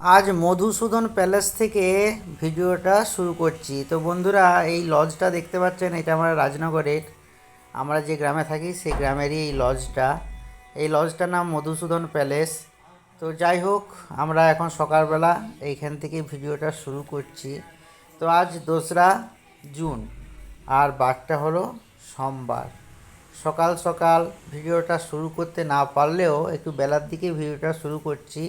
আজ মধুসূদন প্যালেস থেকে ভিডিওটা শুরু করছি। তো বন্ধুরা, এই লজটা দেখতে পাচ্ছেন, এটা আমরা রাজনগরের। আমরা যে গ্রামে থাকি, সেই গ্রামেরই এই লজটা এই লজটার নাম মধুসূদন প্যালেস। তো যাই হোক, আমরা এখন সকালবেলা এইখান থেকে ভিডিওটা শুরু করছি। তো আজ দোসরা জুন, আর বারটা হলো সোমবার। সকাল সকাল ভিডিওটা শুরু করতে না পারলেও একটু বেলার দিকে ভিডিওটা শুরু করছি।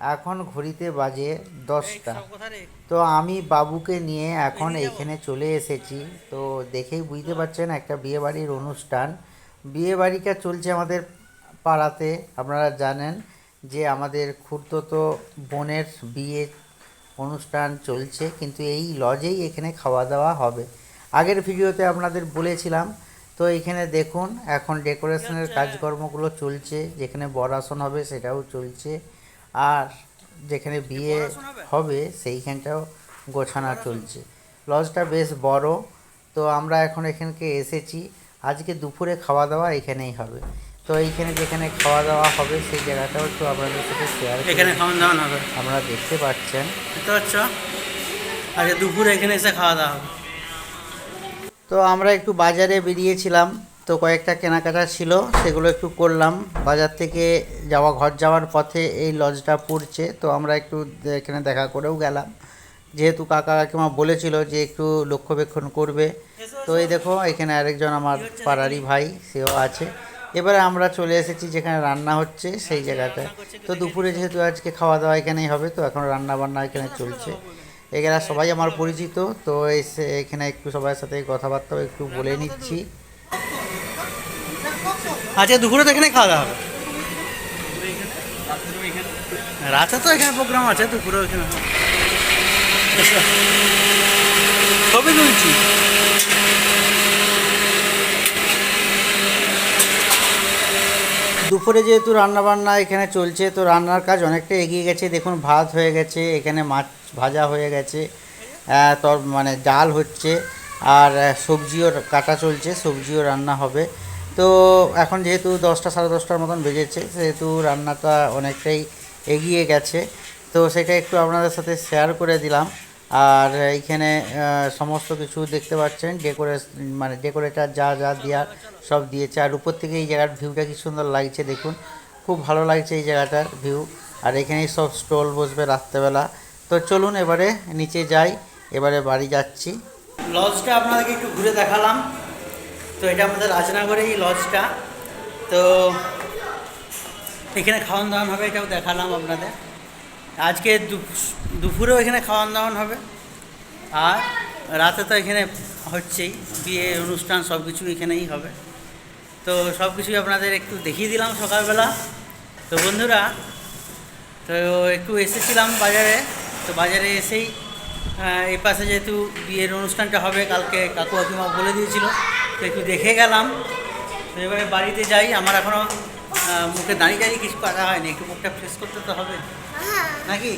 এখন ঘড়িতে বাজে দশটা। তো আমি বাবুকে নিয়ে এখন এইখানে চলে এসেছি। তো দেখেই বুঝতে পারছেন একটা বিয়েবাড়ির অনুষ্ঠান। বিয়েবাড়িটা চলছে আমাদের পাড়াতে আপনারা জানেন যে আমাদের তো বোনের বিয়ে অনুষ্ঠান চলছে কিন্তু এই লজেই এখানে খাওয়া দাওয়া হবে। আগের ভিডিওতে আপনাদের বলেছিলাম তো এইখানে দেখুন এখন ডেকোরেশনের কাজকর্মগুলো চলছে যেখানে বর আসন হবে সেটাও চলছে। আর যেখানে বিয়ে হবে সেইখানটাও গোছানো চলছে। লজটা বেশ বড় তো আমরা এখন এখানকে এসেছি। আজকে দুপুরে খাওয়া দাওয়া এখানেই হবে। তো এইখানে যেখানে খাওয়া দাওয়া হবে সেই জায়গাটাও একটু আপনাদের সাথে শেয়ার এখানে খাওয়া দাওয়ান হবে? আপনারা দেখতে পাচ্ছেন। বুঝতে পারছ আচ্ছা দুপুরে এখানে এসে খাওয়া দাওয়া হবে। তো আমরা একটু বাজারে বেরিয়েছিলাম। তো কয়েকটা কেনাকাটা ছিল, সেগুলো একটু করলাম। বাজার থেকে যাওয়া, ঘর যাওয়ার পথে এই লজটা পড়ছে, তো আমরা একটু এখানে দেখা করেও গেলাম। যেহেতু কাকা কাকিমা বলেছিল যে একটু লক্ষ্যবেক্ষণ করবে, তো এই দেখো, এখানে আরেকজন আমার পাড়ারই ভাই, সেও আছে। এবারে আমরা চলে এসেছি যেখানে রান্না হচ্ছে, সেই জায়গাটায়। তো দুপুরে যেহেতু আজকে খাওয়া দাওয়া এখানেই হবে, তো এখন রান্না বান্না এখানে চলছে। এখানে সবাই আমার পরিচিত, তো এসে এখানে একটু সবার সাথে কথাবার্তাও একটু বলে নিচ্ছি। আজকে দুপুরে তো এখানে খাওয়া দাওয়া হবে রাতে তো এখানে প্রোগ্রাম আছে দুপুরে। এসো। ছবি তুলছি দুপুরে যেহেতু রান্না বান্না এখানে চলছে, তো রান্নার কাজ অনেকটা এগিয়ে গেছে দেখুন, ভাত হয়ে গেছে, এখানে মাছ ভাজা হয়ে গেছে তোর মানে ডাল হচ্ছে, আর সবজিও কাটা চলছে, সবজিও রান্না হবে তো এখন যেহেতু দশটা সাড়ে দশটার মতন বেজেছে, সেহেতু রান্নাটা অনেকটাই এগিয়ে গেছে। তো সেটা একটু আপনাদের সাথে শেয়ার করে দিলাম। আর এইখানে সমস্ত কিছু দেখতে পাচ্ছেন ডেকোরেশ মানে ডেকোরেটার যা যা দেওয়ার সব দিয়েছে। আর উপর থেকে এই জায়গার ভিউটা কি সুন্দর লাগছে দেখুন। খুব ভালো লাগছে এই জায়গাটার ভিউ আর এখানেই সব স্টল বসবে রাত্রেবেলা। তো চলুন এবারে নিচে যাই, এবারে বাড়ি যাচ্ছি। লজটা আপনাদেরকে একটু ঘুরে দেখালাম। তো এটা আমাদের রাজনগরের এই লজটা তো এখানে খাওয়ান দাওয়ান হবে, এটাও দেখালাম আপনাদের। আজকে দুপুরেও এখানে খাওয়ান দাওয়ান হবে। আর রাতে তো এখানে হচ্ছেই, বিয়ে, অনুষ্ঠান সব কিছু এখানেই হবে। তো সব কিছুই আপনাদের একটু দেখিয়ে দিলাম সকালবেলা। তো বন্ধুরা, তো একটু এসেছিলাম বাজারে। তো বাজারে এসেই এই পাশে যেহেতু বিয়ের অনুষ্ঠানটা হবে, কালকে কাকু কাকিমা বলে দিয়েছিল। তো একটু দেখে গেলাম। তো এবারে বাড়িতে যাই। আমার এখনও মুখে দাঁড়িয়ে দাঁড়িয়ে কিছু করা হয়নি। একটু মুখটা ফ্রেশ করতে তো হবে। নাকি?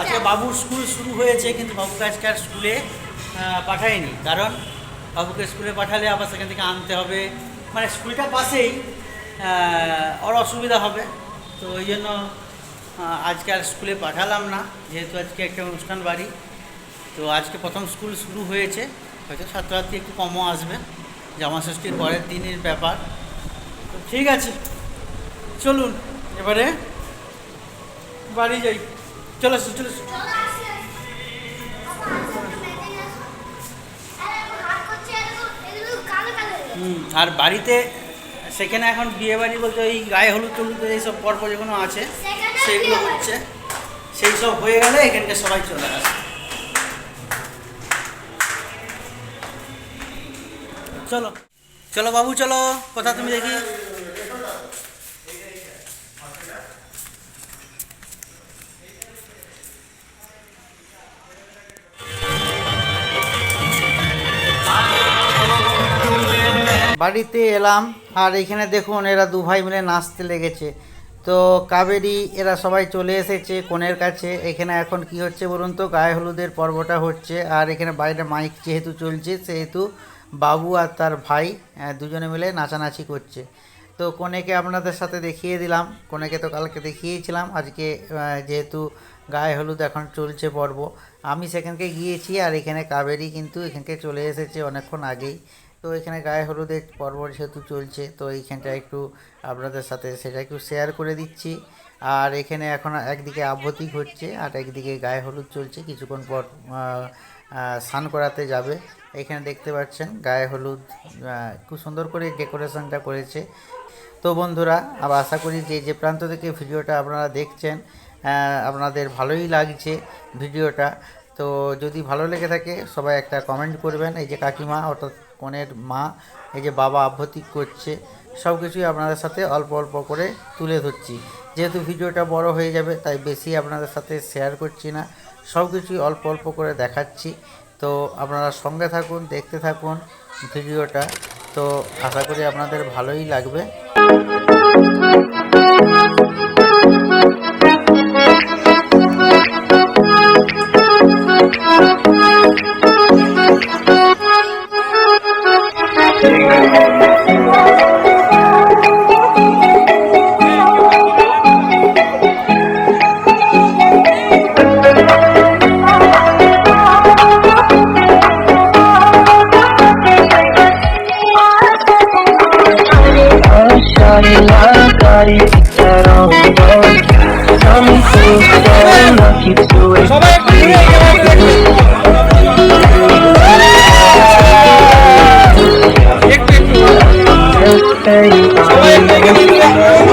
আজকে বাবুর স্কুল শুরু হয়েছে, কিন্তু বাবুকে আজকে আর স্কুলে পাঠায়নি কারণ বাবুকে স্কুলে পাঠালে আবার সেখান থেকে আনতে হবে। মানে স্কুলটা পাশেই ওর অসুবিধা হবে। তো ওই জন্য আজকে আর স্কুলে পাঠালাম না। যেহেতু আজকে একটা অনুষ্ঠান বাড়ি। তো আজকে প্রথম স্কুল শুরু হয়েছে। হয়তো ছাত্রছাত্রী একটু কমও আসবে। জামা ষষ্ঠীর পরের দিনের ব্যাপার। তো ঠিক আছে। চলুন এবারে বাড়ি যাই। চলে আসুন চলে আসুন আর বাড়িতে সেখানে এখন বিয়ে বাড়ি বলতে ওই গায়ে হলুদ টলুদ এইসব পর্ব যেগুলো আছে সেগুলো হচ্ছে। সেই সব হয়ে গেলে এখানকে সবাই চলে আসে। চলো। চলো বাবু, চলো। কোথা তুমি দেখি। বাড়িতে এলাম। আর এখানে দেখুন, এরা দু ভাই মিলে নাচতে লেগেছে। তো কাবেরি, এরা সবাই চলে এসেছে কোণের কাছে। এখানে এখন কি হচ্ছে বলুন তো? গায়ে হলুদের পর্বটা হচ্ছে। আর এখানে বাইরে মাইক যেহেতু চলছে, সেহেতু বাবু আর তার ভাই দুজনে মিলে নাচানাচি করছে। তো কনেকে আপনাদের সাথে দেখিয়ে দিলাম। কনেকে তো কালকে দেখিয়েছিলাম। আজকে যেহেতু গায়ে হলুদ এখন চলছে পর্ব, আমি সেখানকে গিয়েছি আর এখানে কাবেরি কিন্তু এখানকে চলে এসেছে অনেকক্ষণ আগেই। তো এখানে গায়ে হলুদের পর্ব যেহেতু চলছে, তো এইখানটা একটু আপনাদের সাথে সেটা একটু শেয়ার করে দিচ্ছি। আর এখানে এখন একদিকে আবৃত্তি ঘটছে, আর একদিকে গায়ে হলুদ চলছে। কিছুক্ষণ পর স্নান করাতে যাবে। এখানে দেখতে পাচ্ছেন গায়ে হলুদ খুব সুন্দর করে ডেকোরেশনটা করেছে। তো বন্ধুরা, আবার আশা করি যে যে প্রান্ত থেকে ভিডিওটা আপনারা দেখছেন আপনাদের ভালোই লাগছে ভিডিওটা। তো যদি ভালো লেগে থাকে, সবাই একটা কমেন্ট করবেন। এই যে কাকিমা, অর্থাৎ কনের মা, এই যে বাবা আবৃত্তি করছে সব কিছুই আপনাদের সাথে অল্প অল্প করে তুলে ধরছি। যেহেতু ভিডিওটা বড় হয়ে যাবে, তাই বেশি আপনাদের সাথে শেয়ার করছি না। সব কিছুই অল্প অল্প করে দেখাচ্ছি। তো আপনারা সঙ্গে থাকুন, দেখতে থাকুন ভিডিওটা। তো আশা করি আপনাদের ভালোই লাগবে। like I fix it all Tell me who's gonna keep doing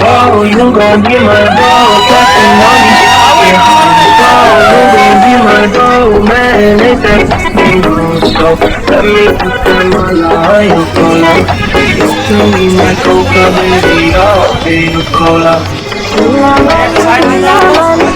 Oh, you gon' be my dog, catching all these Oh, you gon' be my dog, man, it's a So let me put them on the cola. You can be my coca, baby, I'll be your cola Ooh, I'm ready, I'm ready, I'm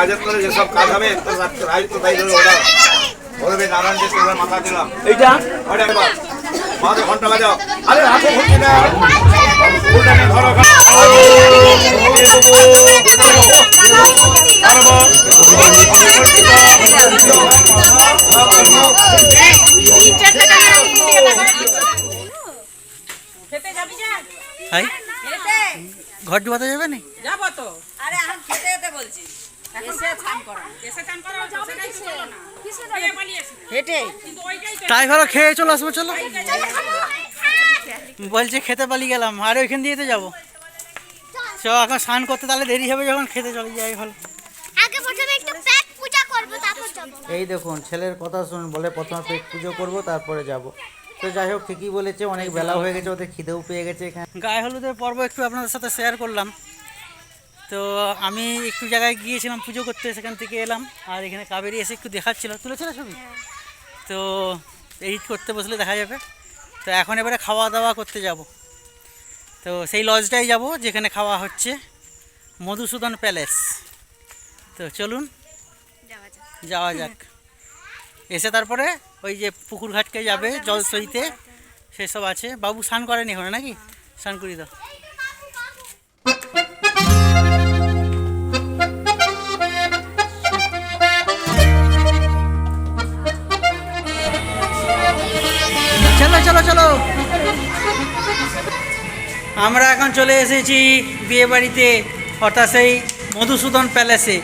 কাজের করে যেসব কাজ হবে তো তাই ধরে নারায়ণ যে তোমার মাথা দিলাম। এইটা? এবার মাথা ঘণ্টা বাজাও। আরে রাখো ঘুরছি না ধরো ঘর ডুবাতে যাবে নি? যাব তো। আরে এখন খেতে যেতে বলছি এসে স্নান করা এসে স্নান করা সেটাই তো বলল না। খেয়ে পালিয়েছি হেঁটে। কিন্তু ওইটাই তো তাই ভালো খেয়ে চলে আসব চলো। বলছে খেতে পালিয়ে গেলাম আর ওইখান দিয়ে তো যাব। চ এখন স্নান করতে তাহলে দেরি হবে যখন খেতে চলে যাই ভালো আগে প্রথমে একটু পেট পূজা করব তারপর যাব। এই দেখুন ছেলের কথা শুন বলে প্রথমে পেট পুজো করব তারপরে যাব। তো যাই হোক ঠিকই বলেছে অনেক বেলা হয়ে গেছে ওদের খিদেও পেয়ে গেছে এখানে। গায়ে হলুদের পর্ব একটু আপনাদের সাথে শেয়ার করলাম। তো আমি একটু জায়গায় গিয়েছিলাম পুজো করতে সেখান থেকে এলাম। আর এখানে কাবেরি এসে একটু দেখাচ্ছিল। তুলেছিল ছবি? তো এইট করতে বসলে দেখা যাবে। তো এখন এবারে খাওয়া দাওয়া করতে যাব। তো সেই লজটাই যাব যেখানে খাওয়া হচ্ছে মধুসূদন প্যালেস তো চলুন যাওয়া যাক। এসে তারপরে ওই যে পুকুর ঘাটকে যাবে জল সইতে সেসব আছে। বাবু স্নান করেনি এখানে নাকি? স্নান করি দাও। আমরা এখন চলে এসেছি বিয়ে বাড়িতে অর্থাৎ সেই মধুসূদন প্যালেসে।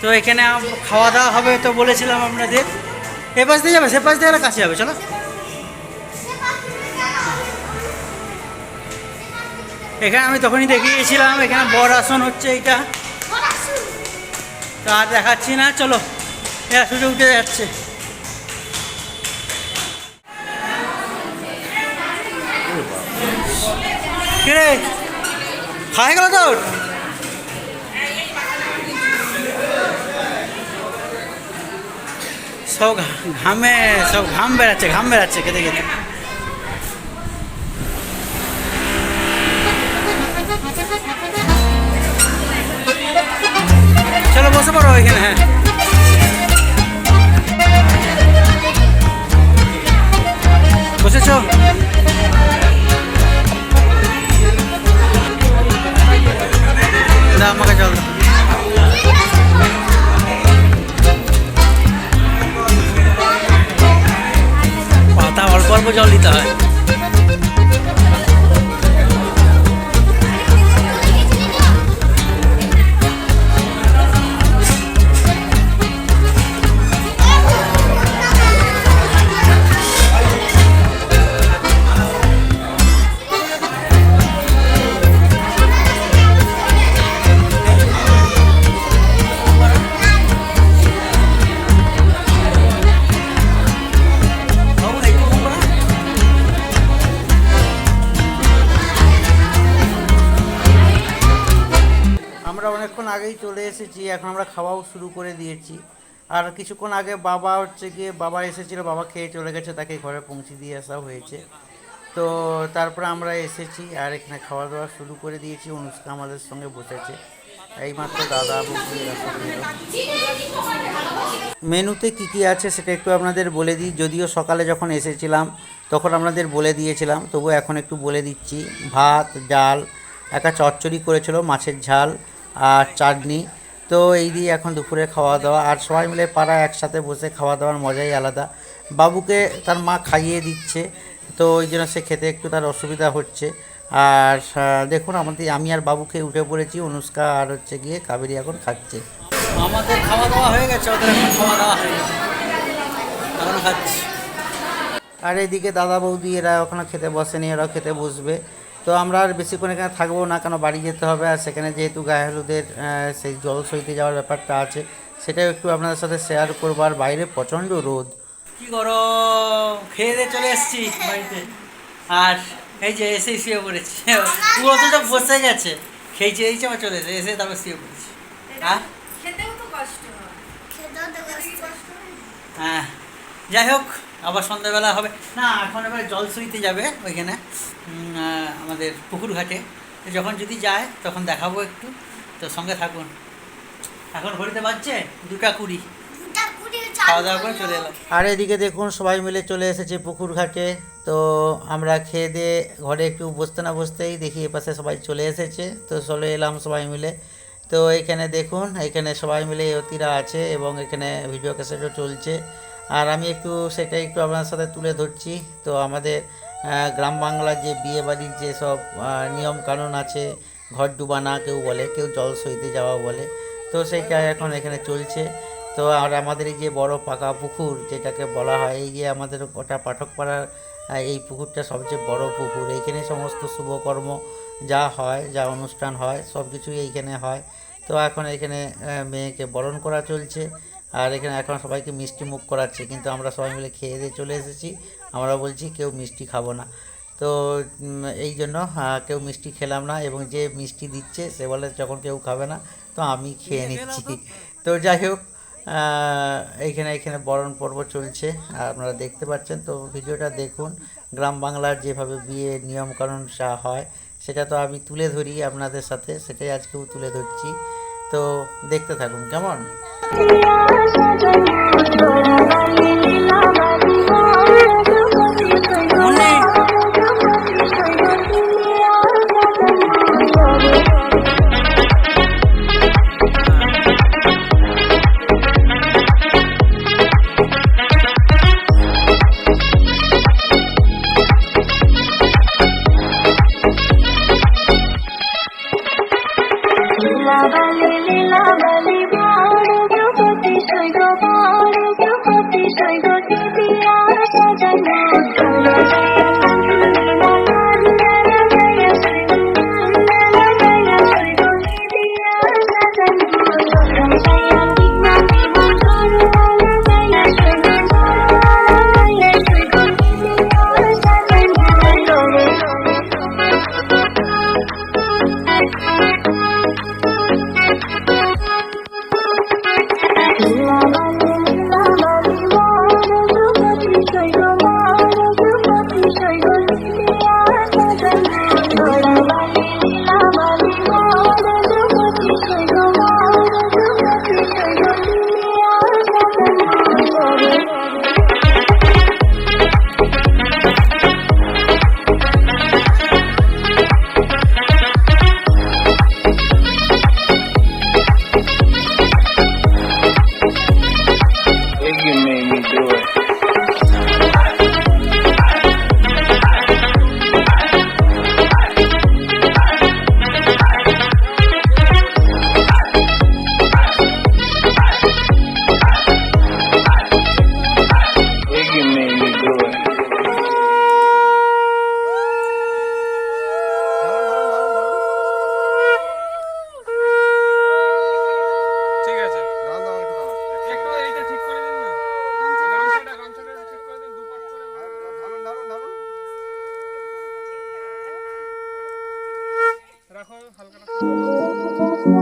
তো এখানে খাওয়া দাওয়া হবে তো বলেছিলাম আপনাদের। এ পাশ দিয়ে যাবে সে পাশ দিয়ে কাছে যাবে চলো। এখানে আমি তখনই দেখিয়েছিলাম এখানে বর আসন হচ্ছে এইটা। তো আর দেখাচ্ছি না চলো। এরা সুযোগ উঠে যাচ্ছে। কিরে? খাওয়া গেল তোর? সব ঘামে, সব ঘাম বেড়াচ্ছে ঘাম বেড়াচ্ছে, খেতে খেতে। চলো বসে পড়ো এখানে এসেছি, এখন আমরা খাওয়াও শুরু করে দিয়েছি। আর কিছুক্ষণ আগে বাবা হচ্ছে গিয়ে, বাবা এসেছিল, বাবা খেয়ে চলে গেছে, তাকে ঘরে পৌঁছে দিয়ে আসা হয়েছে। তো তারপরে আমরা এসেছি আর এখানে খাওয়া দাওয়া শুরু করে দিয়েছি, অনুষ্কা আমাদের সঙ্গে বসেছে। এইমাত্র দাদা। মেনুতে কি কি আছে সেটা একটু আপনাদের বলে দিই। যদিও সকালে যখন এসেছিলাম, তখন আপনাদের বলে দিয়েছিলাম, তবু এখন একটু বলে দিচ্ছি। ভাত, ডাল, একটা চচ্চড়ি করেছিল, মাছের ঝাল আর চাটনি। তো এই দিয়ে এখন দুপুরে খাওয়া দাওয়া আর সবাই মিলে পাড়া একসাথে বসে খাওয়া দাওয়ার মজাই আলাদা। বাবুকে তার মা খাইয়ে দিচ্ছে তো ওই জন্য সে খেতে একটু তার অসুবিধা হচ্ছে। আর দেখুন আমাদের আমি আর বাবুকে উঠে পড়েছি অনুষ্কা আর হচ্ছে গিয়ে কাবেরি এখন খাচ্ছে। আমাদের খাওয়া দাওয়া হয়ে গেছে ওদের এখন খাওয়া দাওয়া হয়ে গেছে এখন খাচ্ছি। আর এদিকে দাদা বৌদি এরা ওখানে খেতে বসেনি এরাও খেতে বসবে। তো আমরা আর বেশিক্ষণ এখানে থাকব না কেন বাড়ি যেতে হবে? আর সেখানে যেহেতু গায়ে হলুদের সেই জল সইতে যাওয়ার ব্যাপারটা আছে সেটাও একটু আপনাদের সাথে শেয়ার করব। আর বাইরে প্রচণ্ড রোদ। কি করো খেয়ে দিয়ে চলে এসেছি বাড়িতে। আর এই যে এসে শুয়ে পড়েছি। পুরো তো বসে গেছে। খেয়েছে এই আমার চলে এসে এসে তারপর শুয়ে পড়েছি। হ্যাঁ। খেতেও তো কষ্ট হয়। হ্যাঁ। যাই হোক আবার সন্ধ্যাবেলা হবে। না এখন এবার জল সইতে যাবে ওইখানে আমাদের পুকুর ঘাটে তো যখন যদি যায় তখন দেখাবো একটু। তো সঙ্গে থাকুন। এখন ঘড়িতে বাজছে দুটা কুড়ি। খাওয়া দাওয়া করে চলে এলাম। আর এদিকে দেখুন সবাই মিলে চলে এসেছে পুকুর ঘাটে তো আমরা খেয়ে দিয়ে ঘরে একটু বসতে না বসতেই দেখি এপাশে সবাই চলে এসেছে। তো চলে এলাম সবাই মিলে। তো এখানে দেখুন এখানে সবাই মিলে অতিরা আছে এবং এখানে ভিডিও ক্যাসেটও চলছে। আর আমি একটু সেটাই একটু আপনার সাথে তুলে ধরছি। তো আমাদের গ্রাম বাংলার যে বিয়ে বাড়ির যে সব নিয়ম কানুন আছে, ঘর ডুবানা কেউ বলে, কেউ জল সইতে যাওয়া বলে, তো সেইটা এখন এখানে চলছে। তো আর আমাদের এই যে বড় পাকা পুকুর, যেটাকে বলা হয়, এই যে আমাদের গোটা পাঠকপাড়ার এই পুকুরটা সবচেয়ে বড় পুকুর। এইখানে সমস্ত শুভকর্ম যা হয়, যা অনুষ্ঠান হয় সব কিছুই এইখানে হয়। তো এখন এখানে মেয়েকে বরণ করা চলছে। আর এখানে এখন সবাইকে মিষ্টি মুখ করাচ্ছে কিন্তু আমরা সবাই মিলে খেয়ে দিয়ে চলে এসেছি। আমরা বলছি কেউ মিষ্টি খাব না। তো এই জন্য কেউ মিষ্টি খেলাম না এবং যে মিষ্টি দিচ্ছে সে বলে যখন কেউ খাবে না তো আমি খেয়ে নিচ্ছি। তো? যাই হোক এইখানে এখানে বরণ পর্ব চলছে। আর আপনারা দেখতে পাচ্ছেন তো ভিডিওটা দেখুন। গ্রাম বাংলার যেভাবে বিয়ে নিয়মকানুন যা হয় সেটা তো আমি তুলে ধরি আপনাদের সাথে সেটাই আজকেও তুলে ধরছি। তো দেখতে থাকুন কেমন? মুন্নি লীলা বালি লীলা Thank you. রাখো হালকা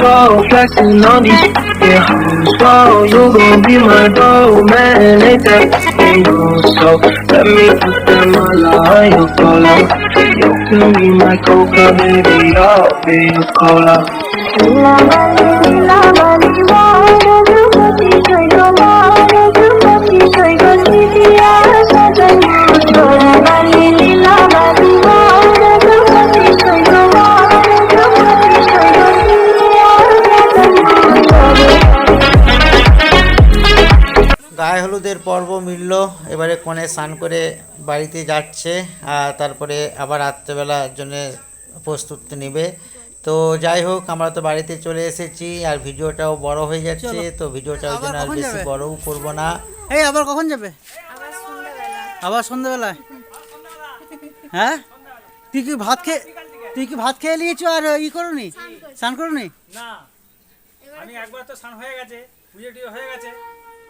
dog, flexing on these yeah. Whoa, you gon' be my dog, man, ain't that no so Let me put them all on your collar You can be my coca, baby, I'll be your cola স্নান করে বাড়িতে যাচ্ছে আর তারপরে আবার রাত্রেবেলার জন্য প্রস্তুতি নেবে। তো যাই হোক আমরা তো বাড়িতে চলে এসেছি আর ভিডিওটাও বড় হয়ে যাচ্ছে তো ভিডিওটার আবার জন্য আর বেশি বড়ও করব না। এই আবার কখন যাবে? আবার সন্ধ্যাবেলায়? হ্যাঁ? তুই কি ভাত খেয়ে তুই কি ভাত খেয়ে নিয়েছো আর ই করনি? স্নান করনি? না আমি একবার তো স্নান হয়ে গেছে পুজো হয়ে গেছে।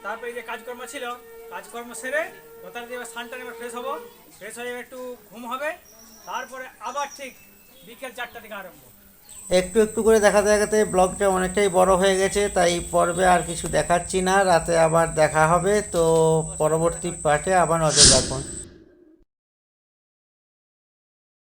তারপরে যে কাজকর্ম ছিল কাজকর্ম সেরে দিয়ে এবার সানটা এবার ফ্রেশ হব। ফ্রেশ হয়ে একটু ঘুম হবে। তারপরে আবার ঠিক বিকেল চারটা থেকে আরম্ভ। একটু একটু করে দেখাতে দেখাতে ব্লগটা অনেকটাই বড় হয়ে গেছে, তাই পর্বে আর কিছু দেখাচ্ছি না। রাতে আবার দেখা হবে, তো পরবর্তী পার্টে আবার নজর রাখুন।